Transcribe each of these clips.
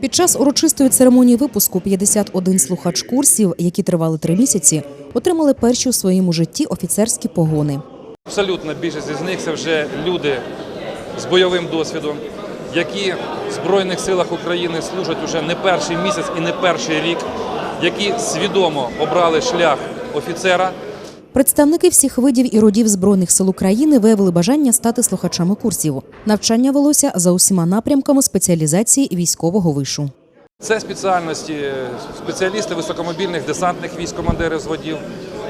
Під час урочистої церемонії випуску 51 слухач курсів, які тривали три місяці, отримали перші у своєму житті офіцерські погони. Абсолютна більшість із них це вже люди з бойовим досвідом, які в Збройних силах України служать уже не перший місяць і не перший рік, які свідомо обрали шлях офіцера. Представники всіх видів і родів збройних сил України виявили бажання стати слухачами курсів. Навчання велося за усіма напрямками спеціалізації військового вишу. Це спеціальності спеціалісти високомобільних десантних військ, командири зводів,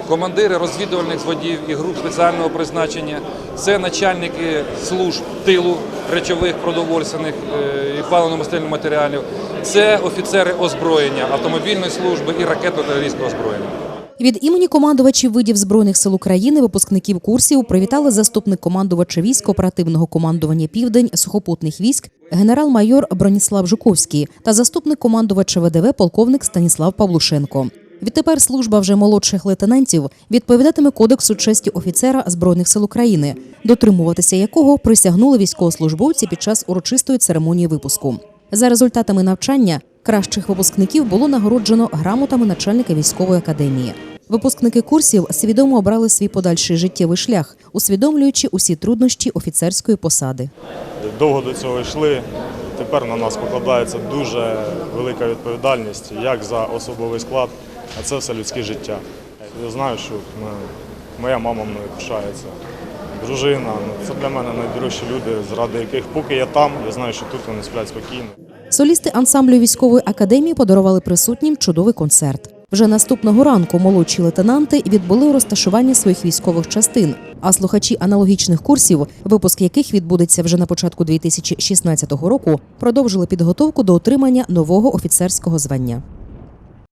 командири розвідувальних зводів і груп спеціального призначення. Це начальники служб тилу речових продовольственних е, і паливно-мастильних матеріалів. Це офіцери озброєння автомобільної служби і ракетно-артилерійського озброєння. Від імені командувачів видів збройних сил України випускників курсів привітали заступник командувача військ оперативного командування Південь сухопутних військ генерал-майор Броніслав Жуковський та заступник командувача ВДВ полковник Станіслав Павлушенко. Відтепер служба вже молодших лейтенантів відповідатиме кодексу честі офіцера збройних сил України, дотримуватися якого присягнули військовослужбовці під час урочистої церемонії випуску. За результатами навчання кращих випускників було нагороджено грамотами начальника військової академії. Випускники курсів свідомо обрали свій подальший життєвий шлях, усвідомлюючи усі труднощі офіцерської посади. довго до цього йшли. Тепер на нас покладається дуже велика відповідальність як за особовий склад, а це все людське життя. Я знаю, що ми- моя мама мною пишається. Дружина, ну, це для мене найдорожчі люди, заради яких, поки я там, я знаю, що тут вони сплять спокійно. Солісти ансамблю військової академії подарували присутнім чудовий концерт. Вже наступного ранку молодші лейтенанти відбули розташування своїх військових частин. А слухачі аналогічних курсів, випуск яких відбудеться вже на початку 2016 року, продовжили підготовку до отримання нового офіцерського звання.